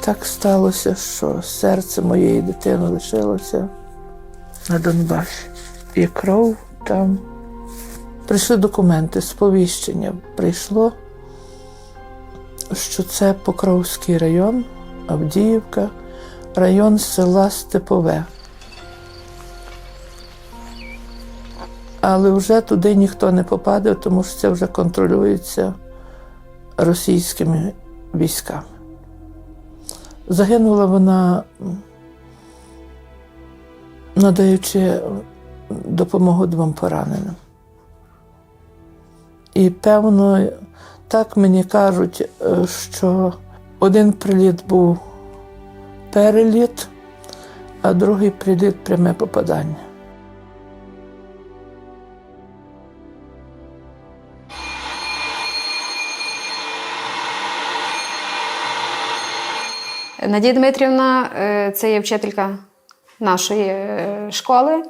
Так сталося, що серце моєї дитини лишилося на Донбасі. І кров там. Прийшли документи, сповіщення прийшло, що це Покровський район, Авдіївка, район села Степове. Але вже туди ніхто не попаде, тому що це вже контролюється російськими військами. Загинула вона, надаючи допомогу двом пораненим. І певно, так мені кажуть, е, що один приліт був переліт, а другий приліт пряме попадання. Надія Дмитрівна е, це є вчителька нашої е, школи.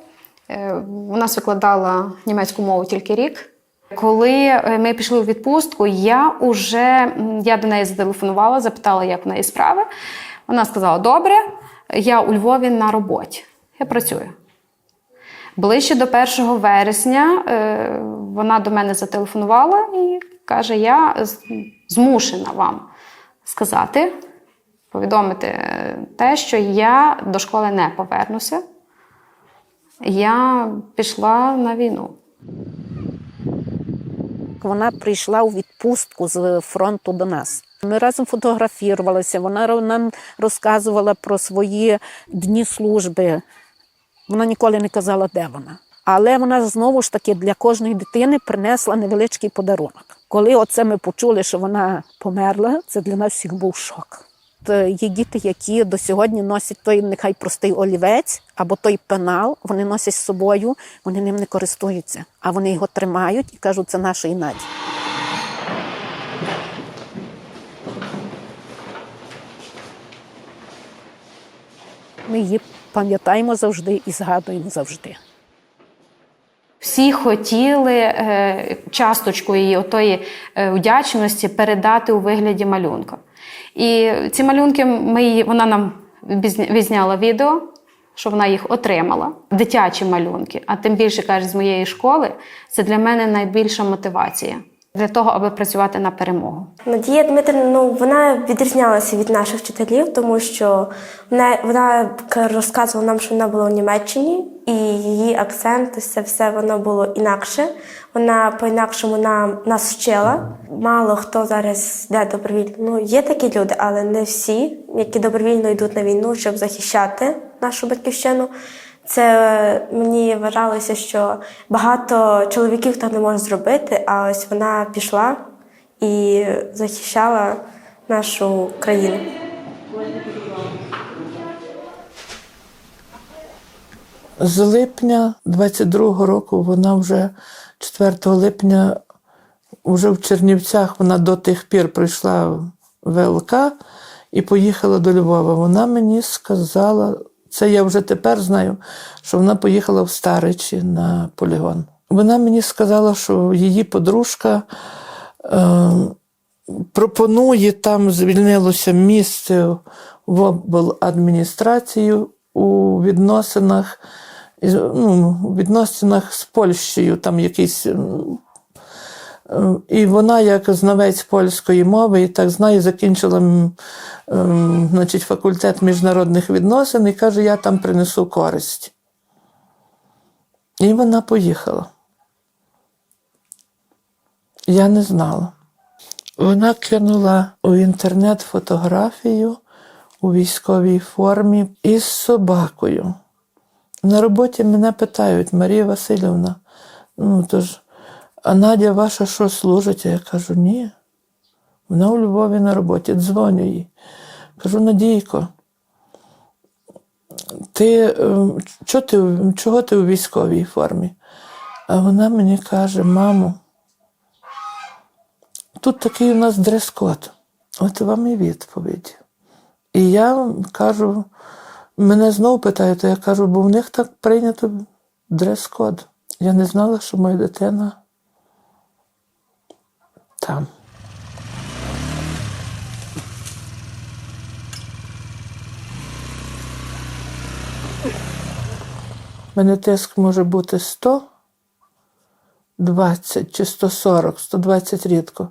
Е, У нас викладала німецьку мову тільки рік. Коли ми пішли у відпустку, я уже м, я до неї зателефонувала, запитала, як в неї справи. Вона сказала: Добре, я у Львові на роботі. Я працюю. Ближче до 1 вересня вона до мене зателефонувала і каже: Я змушена вам сказати, повідомити е, те, що я до школи не повернуся. Я пішла на війну. Вона прийшла у відпустку з фронту до нас. Ми разом фотографувалися, вона нам розказувала про свої дні служби. Вона ніколи не казала, де вона. Але вона знову ж таки для кожної дитини принесла невеличкий подарунок. Коли оце ми почули, що вона померла, це для нас всіх був шок. Е, Є діти, які до сьогодні носять той нехай простий олівець або той пенал, вони носять з собою, вони ним не користуються, а вони його тримають і кажуть, це наша Наді. Ми її пам'ятаємо завжди і згадуємо завжди. Всі хотіли е, часточку її отої е, вдячності передати у вигляді малюнка. І ці малюнки ми її, вона нам відзняла відео, що вона їх отримала. Дитячі малюнки, а тим більше каже, з моєї школи, це для мене найбільша мотивація для того, аби працювати на перемогу. Надія Дмитрівна, ну вона відрізнялася від наших вчителів, тому що вона, вона розказувала нам, що вона була в Німеччині, і її акцент, це все воно було інакше. Вона по-інакшому нам нас вчила. Мало хто зараз йде добровільно. Ну є такі люди, але не всі, які добровільно йдуть на війну, щоб захищати нашу батьківщину. Це мені вважалося, що багато чоловіків так не можуть зробити, а ось вона пішла і захищала нашу країну. З липня 22-го року вона вже 4 липня вже в Чернівцях вона до тих пір прийшла в ВЛК і поїхала до Львова. Вона мені сказала, це я вже тепер знаю, що вона поїхала в Старичі на полігон. Вона мені сказала, що її подружка е, пропонує там звільнилося місце в обладміністрацію у відносинах, ну, відносинах з Польщею, там якийсь. І вона, як знавець польської мови, і так знає, закінчила ем, значить, факультет міжнародних відносин і каже, я там принесу користь. І вона поїхала. Я не знала. Вона кинула у інтернет фотографію у військовій формі із собакою. На роботі мене питають, Марія Васильівна, ну тож, а Надя ваша що служить? А я кажу, ні. Вона у Львові на роботі, дзвоню їй. Кажу, Надійко, ти, е, чого ти, чого ти у військовій формі? А вона мені каже, мамо, тут такий у нас дрес-код. От вам і відповідь. І я кажу, мене знову питають, а я кажу, бо в них так прийнято дрес-код. Я не знала, що моя дитина там. Мене тиск може бути 120 чи 140, 120 рідко.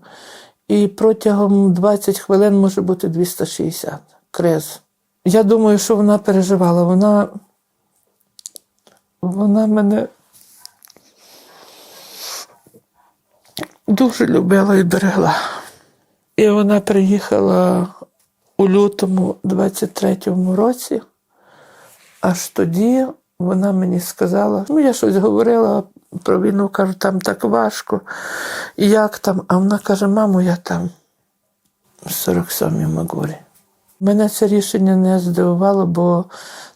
І протягом 20 хвилин може бути 260 криз. Я думаю, що вона переживала. Вона вона мене дуже любила і берегла. І вона приїхала у лютому 23-му році. Аж тоді вона мені сказала, ну я щось говорила про війну, кажу, там так важко. Як там? А вона каже, мамо, я там в 47-й Магурі. Мене це рішення не здивувало, бо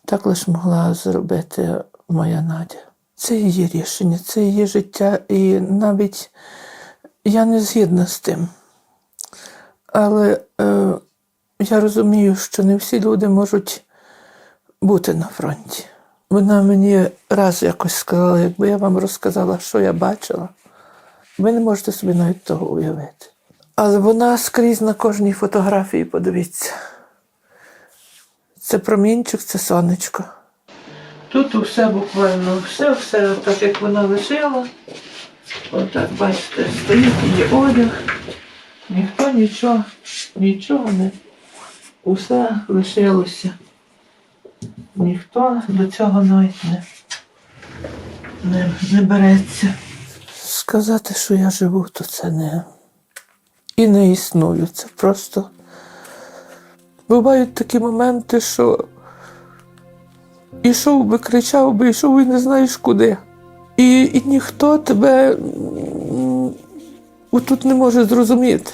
так лише могла зробити моя Надя. Це її рішення, це її життя, і навіть я не згідна з тим. Але е, я розумію, що не всі люди можуть бути на фронті. Вона мені раз якось сказала, якби я вам розказала, що я бачила, ви не можете собі навіть того уявити. Але вона скрізь на кожній фотографії, подивіться. Це промінчик, це сонечко. Тут все буквально, все, все так, як вона лишила. Отак, бачите, стоїть її одяг. Ніхто нічого, нічого не. Усе лишилося. Ніхто до цього навіть не, не, не береться. Сказати, що я живу, то це не і не існую. Це просто бувають такі моменти, що ішов би, кричав би, ішов і не знаєш куди. І, і ніхто тебе м, отут не може зрозуміти.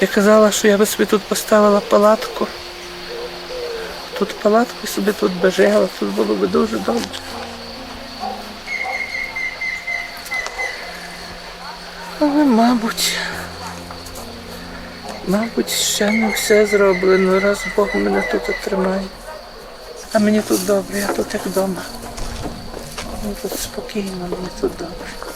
Я казала, що я би собі тут поставила палатку. Тут палатку собі тут би жила, тут було би дуже добре. Але, мабуть, мабуть, ще не все зроблено, раз Бог мене тут тримає. А мені тут добре, я тут як вдома. Мені тут спокійно, мені тут добре.